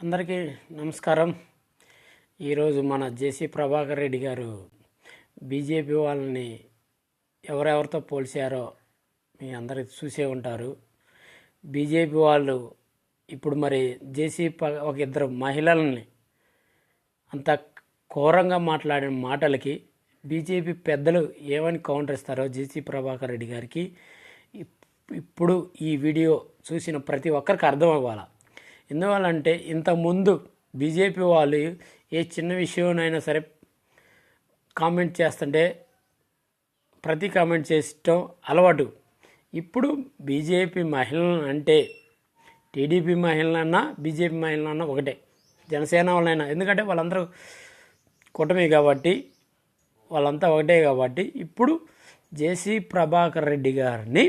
అందరికీ నమస్కారం. ఈరోజు మన జేసీ ప్రభాకర్ రెడ్డి గారు బీజేపీ వాళ్ళని ఎవరెవరితో పోల్చారో మీ అందరికి చూసే ఉంటారు. బీజేపీ వాళ్ళు ఇప్పుడు మరి జేసీ ఒక ఇద్దరు మహిళల్ని అంత ఘోరంగా మాట్లాడిన మాటలకి బీజేపీ పెద్దలు ఏమని కౌంటర్ ఇస్తారో జేసీ ప్రభాకర్ రెడ్డి గారికి ఇప్పుడు ఈ వీడియో చూసిన ప్రతి ఒక్కరికి అర్థం అవ్వాలి? ఎందువల్లంటే ఇంతకుముందు బీజేపీ వాళ్ళు ఏ చిన్న విషయంనైనా సరే కామెంట్ చేస్తుంటే ప్రతి కామెంట్ చేయటం అలవాటు. ఇప్పుడు బీజేపీ మహిళలు అంటే టీడీపీ మహిళలన్నా బీజేపీ మహిళలన్నా ఒకటే. జనసేన వాళ్ళైనా ఎందుకంటే వాళ్ళందరూ కూటమి కాబట్టి వాళ్ళంతా ఒకటే కాబట్టి ఇప్పుడు జేసీ ప్రభాకర్ రెడ్డి గారిని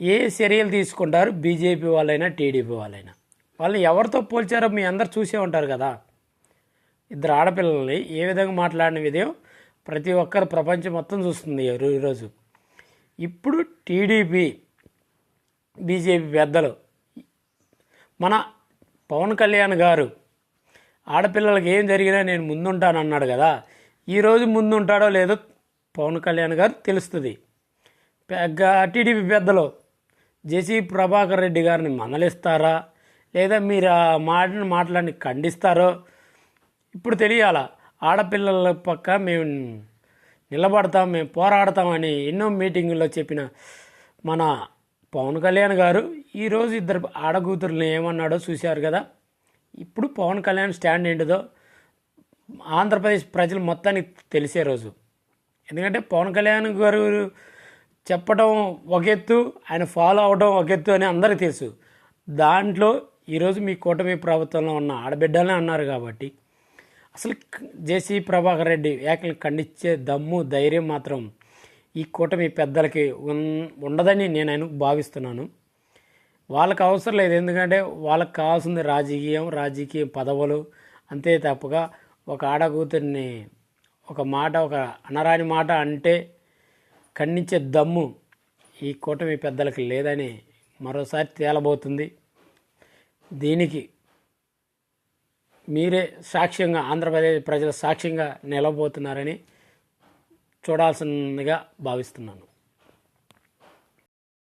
ఏ చర్యలు తీసుకుంటారు? బీజేపీ వాళ్ళైనా టీడీపీ వాళ్ళైనా. వాళ్ళని ఎవరితో పోల్చారో మీ అందరు చూసే ఉంటారు కదా. ఇద్దరు ఆడపిల్లల్ని ఏ విధంగా మాట్లాడిన విధం ప్రతి ఒక్కరు ప్రపంచం మొత్తం చూస్తుంది ఈ- ఈరోజు ఇప్పుడు టీడీపీ బీజేపీ పెద్దలు మన పవన్ కళ్యాణ్ గారు ఆడపిల్లలకి ఏం జరిగినా నేను ముందుంటాను అన్నాడు కదా. ఈరోజు ముందుంటాడో లేదో పవన్ కళ్యాణ్ గారు తెలుస్తుంది. పెద్ద టీడీపీ పెద్దలు జేసీ ప్రభాకర్ రెడ్డి గారిని మందలిస్తారా లేదా మీరు ఆ మాటను మాటలని ఖండిస్తారో ఇప్పుడు తెలియాల? ఆడపిల్లల పక్క మేము నిలబడతాం మేము పోరాడతామని ఎన్నో మీటింగుల్లో చెప్పిన మన పవన్ కళ్యాణ్ గారు ఈరోజు ఇద్దరు ఆడకూతురుని ఏమన్నాడో చూశారు కదా? ఇప్పుడు పవన్ కళ్యాణ్ స్టాండ్ ఏంటిదో ఆంధ్రప్రదేశ్ ప్రజలు మొత్తానికి తెలిసే రోజు. ఎందుకంటే పవన్ కళ్యాణ్ గారు చెప్పడం ఒక ఎత్తు ఆయన ఫాలో అవడం ఒక ఎత్తు అని అందరికీ తెలుసు. దాంట్లో ఈరోజు మీ కూటమి ప్రభుత్వంలో ఉన్న ఆడబిడ్డలే అన్నారు కాబట్టి అసలు జేసీ ప్రభాకర్ రెడ్డి వ్యాఖ్యలు ఖండించే దమ్ము ధైర్యం మాత్రం ఈ కూటమి పెద్దలకి ఉండదని నేను భావిస్తున్నాను. వాళ్ళకి అవసరం లేదు. ఎందుకంటే వాళ్ళకి కావాల్సింది రాజకీయం రాజకీయ పదవులు. అంతే తప్పగా ఒక ఆడకూతురిని ఒక మాట ఒక అనరాని మాట అంటే ఖండించే దమ్ము ఈ కూటమి పెద్దలకి లేదని మరోసారి తేలబోతుంది. దీనికి మీరే సాక్ష్యంగా ఆంధ్రప్రదేశ్ ప్రజల సాక్ష్యంగా నిలబోతున్నారని చూడాల్సిందిగా భావిస్తున్నాను.